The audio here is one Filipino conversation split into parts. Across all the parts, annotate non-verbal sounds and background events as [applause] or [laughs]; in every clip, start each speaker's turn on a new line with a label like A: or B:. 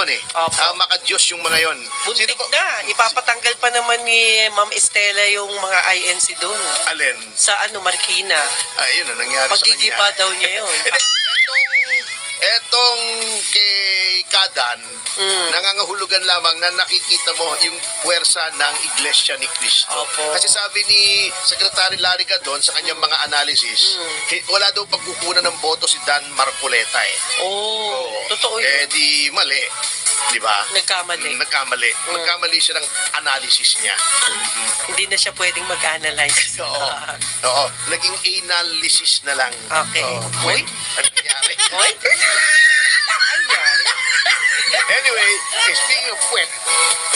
A: yon eh.
B: Opo.
A: Ah, makadiyos yung mga yon.
B: Buntik
A: po-
B: na. Ipapatanggal pa naman ni Ma'am Estela yung mga INC doon.
A: Alin?
B: Sa ano, Marikina.
A: Ay, yun ang nangyari sa
B: Pagigiba
A: kanya.
B: daw niya yun. [laughs]
A: Hindi, etong, kay Kadan,
B: Mm.
A: nangangahulugan lamang na nakikita mo yung puwersa ng Iglesia ni Cristo.
B: Opo.
A: Kasi sabi ni Secretary Larry Gadon sa kanyang mga analysis,
B: Mm.
A: eh, wala daw pagkukunan ng boto si Dan Marcoleta eh.
B: Oh, totoo
A: Eh
B: yun.
A: di mali. Di ba?
B: Nagkamali.
A: Nagkamali. Nagkamali siya ng analysis niya.
B: Hindi na siya pwedeng mag-analyze. [laughs]
A: Oo. [laughs] Oo. Naging analysis na lang.
B: Okay.
A: Oo.
B: Uy?
A: Ano nangyari? [laughs]
B: Yan?
A: Anyway, speaking of puwet,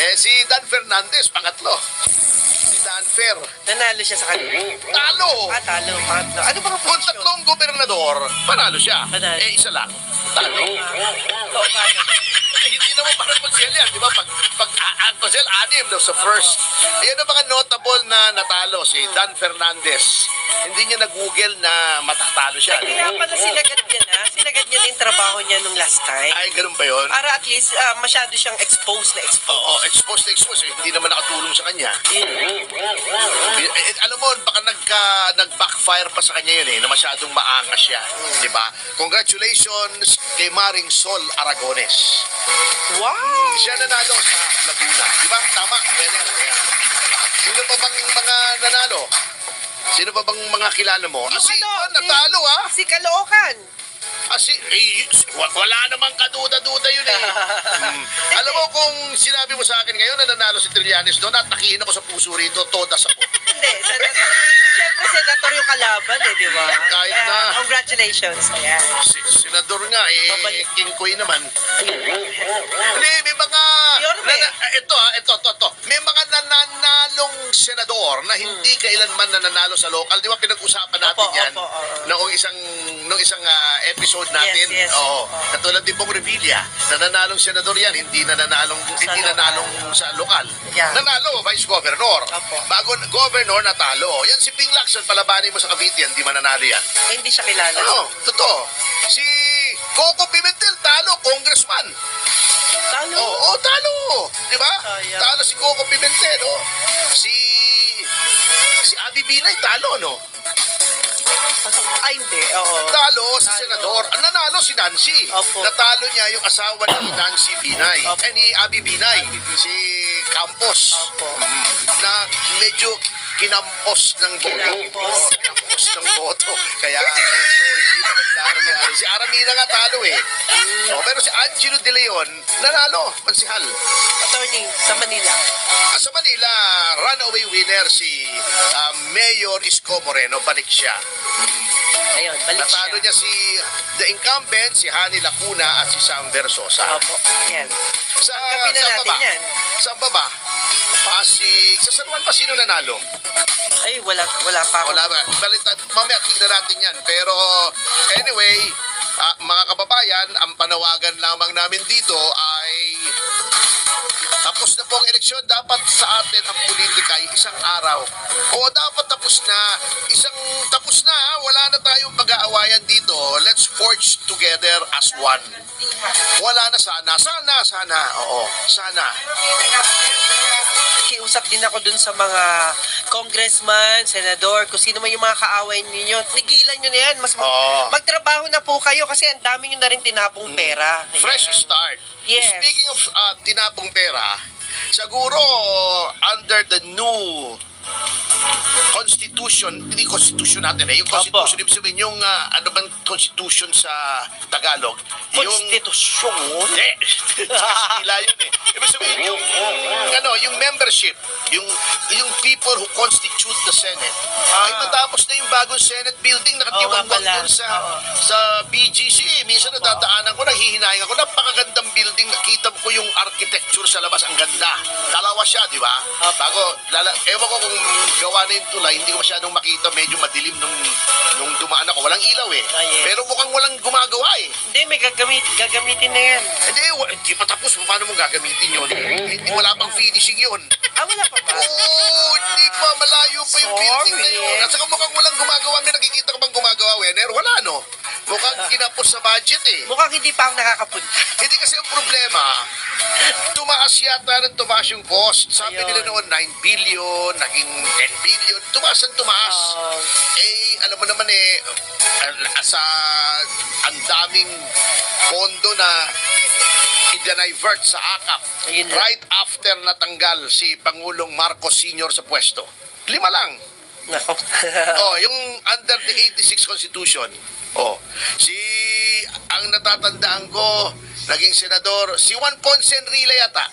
A: eh, si Dan Fernandez, pangatlo. Si Dan Fer.
B: Nanalo siya sa kanila.
A: Talo!
B: Ah, talo. Pangatlo. Ano ba
A: Kung tatlong gobernador, panalo siya.
B: Panalo.
A: Eh, isa lang. Talo.
B: Oo, paano?
A: Hindi naman parang mag-sell di ba? Pag, pag aan pa sell, anim daw sa first. Ayan ang mga notable na natalo, si Dan Fernandez. Hindi niya nag-google na matatalo siya.
B: Ay, kaya pala sinagad niya na. Sinagad niya na yung trabaho niya nung last time.
A: Ay, ganun ba yun?
B: Para at least ah, masyado siyang exposed na exposed.
A: Oo, exposed na exposed. Eh. Hindi naman nakatulong sa kanya. Eh, eh, alam mo, baka nagka, nag-backfire pa sa kanya yun eh, na masyadong maangas siya. Di ba? Congratulations kay Maring Sol Aragones.
B: Wow!
A: Siya nanalo sa Laguna. Di ba? Tama. Yan yan. Yan. Sino pa bang mga nanalo? Sino pa bang mga kilala mo? Ah,
B: Yung
A: si,
B: ano,
A: ah,
B: si-
A: natalo ah.
B: Si Caloocan.
A: Ah, si, eh, wa- wala namang kaduda-duda yun eh. [laughs] Hmm. Alam mo kung sinabi mo sa akin ngayon na nanalo si Trillanes doon at nakihin ako sa puso rito, todas ako. [laughs]
B: Hindi, senator. Siyempre, senator yung kalaban eh, di ba?
A: Kahit na.
B: Congratulations. Ayan.
A: Si, senador nga eh,
B: Babalik.
A: King Koy naman. Hindi, may mga... Nana- ah, ito ah, ito, ito, ito. May mga nananalong senador na hindi kailanman nananalo sa local. Di ba pinag-usapan natin
B: Hmm. Opo,
A: yan?
B: opo, oo.
A: Noong isang, noong isang ah, episode natin.
B: Yes, yes.
A: Oo.
B: Opo.
A: Katulad din pong Revilla. Nananalong senador yan, hindi nananalong, hindi
B: local.
A: nananalong sa lokal.
B: Yeah.
A: Nanalo, vice governor.
B: Opo.
A: Bago governor, natalo. Yan si Ping Lacson, palabanin mo sa Cavite yan, di mananalo yan.
B: Eh, hindi siya kilala.
A: Ano? Totoo. Si Coco Pimentel, talo, congressman.
B: Talo.
A: Oo, oh, talo. Di ba?
B: Sayang.
A: Talo si Coco Pimentel, oh. Si... Si Abby Binay, talo, no?
B: Ay, hindi. Oo.
A: Talo si
B: Talo.
A: Senador. Ang nanalo si Nancy.
B: Opo.
A: Natalo niya yung asawa ni Nancy Binay.
B: Opo.
A: Eh, ni Abby Binay. Si Campos.
B: Opo.
A: Mm. Na medyo kinampos ng boto.
B: Kinampos.
A: Kinampos ng boto. Kaya nangyari. Si Aramina nga talo eh. Oh, pero si Angelo De Leon, nanalo. Mansihal.
B: Attorney, sa Manila.
A: Ah, Sa Manila, runaway winner si ah, Mayor Isko Moreno. Balik siya.
B: Ayun, balik
A: Natalo
B: siya.
A: niya si the incumbent, si Hani Lacuna at si Sam Versosa.
B: Opo. Yan.
A: Sa,
B: Tanggapin na
A: sa
B: natin
A: baba.
B: yan.
A: Sa baba. Pasig. Sa San Juan pa sino nanalo?
B: Ay, wala, wala pa ako.
A: Wala ba? Balita, mamaya tingnan natin yan. Pero anyway, ah, mga kababayan, ang panawagan lamang namin dito ay tapos na po ang eleksyon, dapat sa atin ang politika ay isang araw. O dapat tapos na, isang tapos na, wala na tayong pag-aawayan dito. Let's forge together as one. Wala na sana. Sana, sana. Oo, sana.
B: Kiusap din ako dun sa mga congressman, senador, kung sino man yung mga kaaway ninyo. Tigilan nyo na yan. Mas mag-
A: Oo.
B: magtrabaho na po kayo kasi ang dami nyo na rin tinapong pera. Ayan.
A: Fresh start.
B: Yes.
A: Speaking of uh, tinapong pera, siguro under the new constitution, hindi constitution natin eh, yung constitution, ibig sabihin yung uh, ano bang constitution sa Tagalog?
B: Konstitusyon.
A: Hindi. Kastila yun eh. Ibig sabihin yung, ano, yung membership, yung yung people who constitute the Senate. Ay matapos na yung bagong Senate building, nakatiwang
B: Ah. Oo nga pala.
A: doon sa
B: Oo.
A: sa BGC. Minsan nadadaanan ko, naghihinayin ako, napakagandang building. Nakita ko yung architecture sa labas, ang ganda. Dalawa siya, di ba?
B: Opo.
A: Bago, lala, ewan ko kung gawa na yung tulay, hindi ko masyadong makita, medyo madilim nung, nung dumaan ako. Walang ilaw eh.
B: Ah, yes.
A: Pero mukhang walang gumagawa eh.
B: Hindi, may gagamit, gagamitin na yan.
A: Hindi, hindi pa tapos. Paano mo gagamitin yun? [laughs] Hindi, wala pang finishing yun.
B: Ah, wala pa ba?
A: Oo, hindi pa. Malayo pa yung
B: Sorry.
A: building na yun. At saka mukhang walang gumagawa. May nakikita ka bang gumagawa, Wener? Wala, no? Mukhang kinapos sa budget eh.
B: Mukhang hindi pa ako nakakapunta. [laughs]
A: Hindi kasi ang problema, tumaas yata ng tumaas yung cost. Sabi
B: Ayun.
A: nila noon 9 billion, naging 10 billion. Tumaas ang tumaas.
B: Ah.
A: eh, alam mo naman eh, al- sa ang daming pondo na i-divert sa AKAP
B: Ayun
A: right after natanggal si Pangulong Marcos Sr. sa pwesto. Lima lang.
B: Nako. [laughs]
A: oh, yung under the 86 Constitution. Oh, si ang natatandaan ko, naging senador, si Juan Ponce Enrile yata.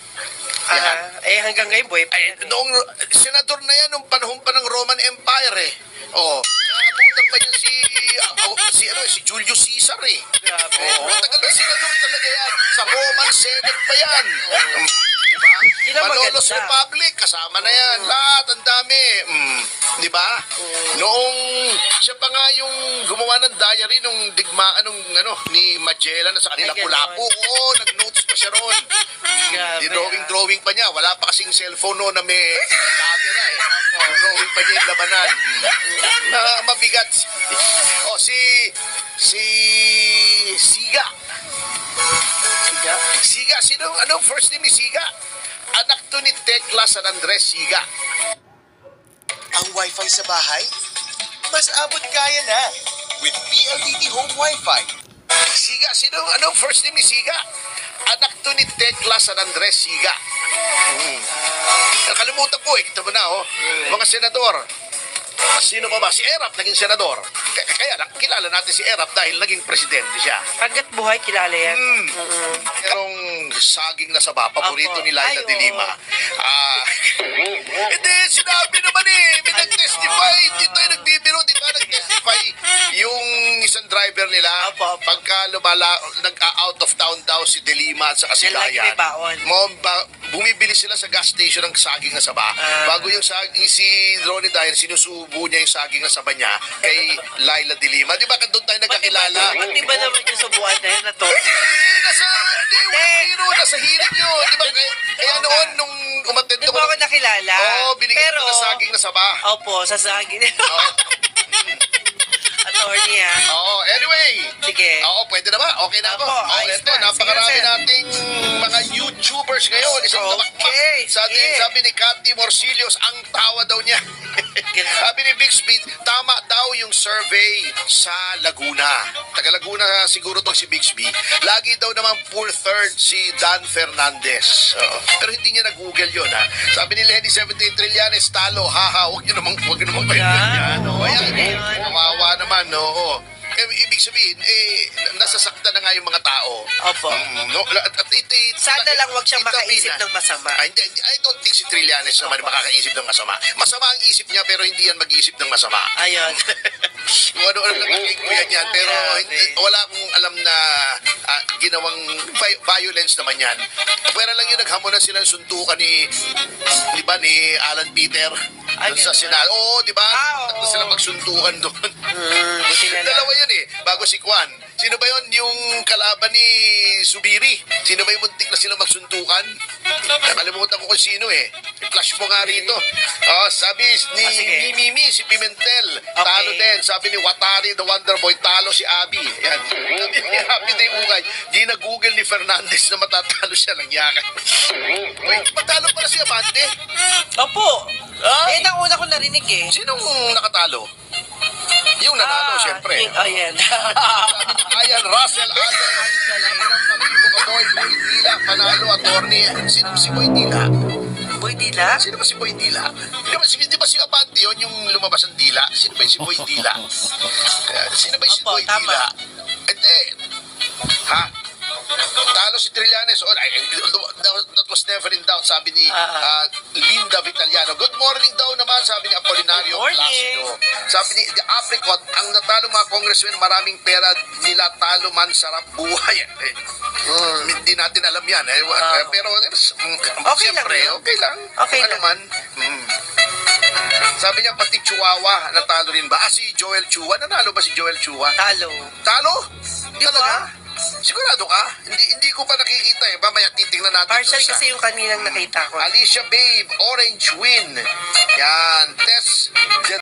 A: Yan.
B: Ah, eh hanggang ngayon boy
A: Ay,
B: yan. eh.
A: noong senador na yan nung panahon pa ng Roman Empire eh. Oh, naabutan pa yun si [laughs] ah, oh, si ano si Julius Caesar eh.
B: Grabe.
A: Oh, matagal na senador talaga yan. Sa Roman Senate pa yan. Di ba?
B: Yun ang
A: Malolos
B: maganda.
A: Republic, kasama na yan. Lahat, ang dami. Mm, di ba? Noong siya pa nga yung gumawa ng diary nung digmaan nung ano, ni Magellan sa kanila
B: Ay.
A: Pulapu. Oo, nag-notes pa siya ron.
B: Grabe,
A: Di drawing
B: ah.
A: drawing pa niya. Wala pa kasing cellphone noon na may camera eh. Drawing pa niya yung labanan. Na mabigat. Oh, si si Siga.
B: Siga.
A: Siga, sino ano first name ni Siga? Tekla San Andres Siga.
C: Ang wifi sa bahay? Mas abot kaya na with PLDT Home Wi-Fi.
A: Siga, sino ano first name ni Siga? Anak to ni Tekla San Andres Siga. Hmm. Nakalimutan ko eh. Kita mo na oh. Mga senador. Sino pa ba? Si Erap naging senador. Kaya lang, kilala natin si Erap dahil naging presidente siya.
B: Hanggat buhay kilala yan.
A: Mm.
B: Mm-mm.
A: Merong saging na saba, paborito
B: Opo.
A: ni Laila
B: Ay,
A: de Lima. Ah, [laughs] hindi, sinabi naman eh, may nag-testify. Dito ay nagbibiro, di ba nag-testify yung isang driver nila.
B: Opo, opo.
A: Pagka lumala, nag-out of town daw si de Lima at sa
B: Yan lagi may
A: Kasilayan.
B: baon.
A: Mo, ba, bumibili sila sa gas station ng saging na saba.
B: Ah.
A: Bago yung saging, si Ronnie Dyer, sinusubo niya yung saging na saba niya kay Laila de Lima. Di ba doon tayo nagkakilala?
B: pati ba naman yung subuan na yun na to?
A: Eh, nasa, di, walang biro, nasa hirit yun. Di ba? Kaya, kaya noon, nung umattend
B: Doon mo ako nakilala.
A: Oo, binigyan
B: Pero,
A: ko ng saging na saba.
B: Opo, sa saging.
A: Oo. [laughs]
B: Attorney ha.
A: Oo, anyway.
B: Sige.
A: Oo, pwede na ba? Okay na ako.
B: Opo,
A: Oo,
B: ayos
A: eto,
B: na.
A: napakarami
B: Sige, sir.
A: nating mga YouTubers ngayon. Isang
B: Okay,
A: tamakmak. Sabi, sabi ni Cathy Morcillos, ang tawa daw niya. [laughs] sabi ni Bixby, tama daw yung survey sa Laguna. Taga Laguna siguro tong si Bixby. Lagi daw naman full third si Dan Fernandez. Oo. Pero hindi niya na-google yun ha. Sabi ni Lenny 78 Trillanes, talo, haha, huwag niyo namang, huwag niyo namang
B: Yeah.
A: yan. Oo,
B: Okay
A: ayan.
B: yun.
A: Kawawa naman, oo. Eh, ibig sabihin, eh, nasasaktan na nga yung mga tao.
B: Opo.
A: Mm, no, at, at iti,
B: Sana lang wag siyang makaisip ng masama.
A: Ah, hindi, I don't think si Trillanes naman makakaisip ng masama. Masama ang isip niya pero hindi yan mag-iisip ng masama.
B: Ayun. [laughs]
A: Kung ano-ano lang ang yan yan. Pero hindi, wala akong alam na ah, ginawang vi- violence naman yan. Pwera lang yung naghamunan sila ng suntukan ni, di ba, ni Alan Peter.
B: Ay,
A: Doon sa. Senado. Oo, di ba?
B: Ah, oo.
A: Tatlo sila magsuntukan doon.
B: Buti na [laughs] lang.
A: Dalawa yan eh, bago si Kwan. Sino ba yon yung kalaban ni Subiri? Sino ba yung muntik na sila magsuntukan? Nakalimutan ko kung sino eh. I-flash mo nga rito. Oh, sabi ni
B: Ah, sige.
A: ni Mimi, si Pimentel. Talo din. Sabi ni Watari, the Wonder Boy, talo si Abby. Yan. Sabi ni Happy Day Ukay, di na Google ni Fernandez na matatalo siya ng yakan. Uy, matalo pala si Abante.
B: Opo.
A: Ah?
B: Eh, ang una ko narinig eh.
A: Sinong nakatalo? Yung nanalo,
B: Ah,
A: syempre.
B: yung- Ayan. [laughs]
A: Ayan, Russell Allen. Boy Dila, panalo, attorney. Sino si Boy Dila?
B: Boy, di na?
A: Sino ba si Boy Dila? Di ba, si, di ba si Abante yun, yung lumabas ang dila? Sino ba yung si Boy Dila? [laughs] Eh, Sino ba yung si
B: Opo,
A: Boy
B: tama.
A: Dila? Hindi. Ha? Talo si Trillanes. Oh, ay, that was never in doubt, sabi ni
B: ah,
A: Linda Vitaliano. Good morning daw naman, sabi ni Apolinario. Placido. Sabi ni The Apricot, ang natalo mga congressmen, maraming pera nila talo man, sarap buhay. [laughs] Eh, Hindi natin alam yan. Eh. Eh, pero eh, mm,
B: Okay lang
A: siyempre,
B: yun.
A: okay lang.
B: Okay
A: ano
B: lang.
A: man. Mm. Sabi niya, pati Chihuahua, natalo rin ba? Ah, si Joel Chua. Nanalo ba si Joel Chua?
B: Talo.
A: Talo?
B: Di
A: Talaga? Sigurado ka? Hindi hindi ko pa nakikita eh. Mamaya titingnan natin
B: Partial
A: dun sa-
B: kasi yung kaninang nakita ko.
A: Alicia Babe, Orange Win. Yan. Tess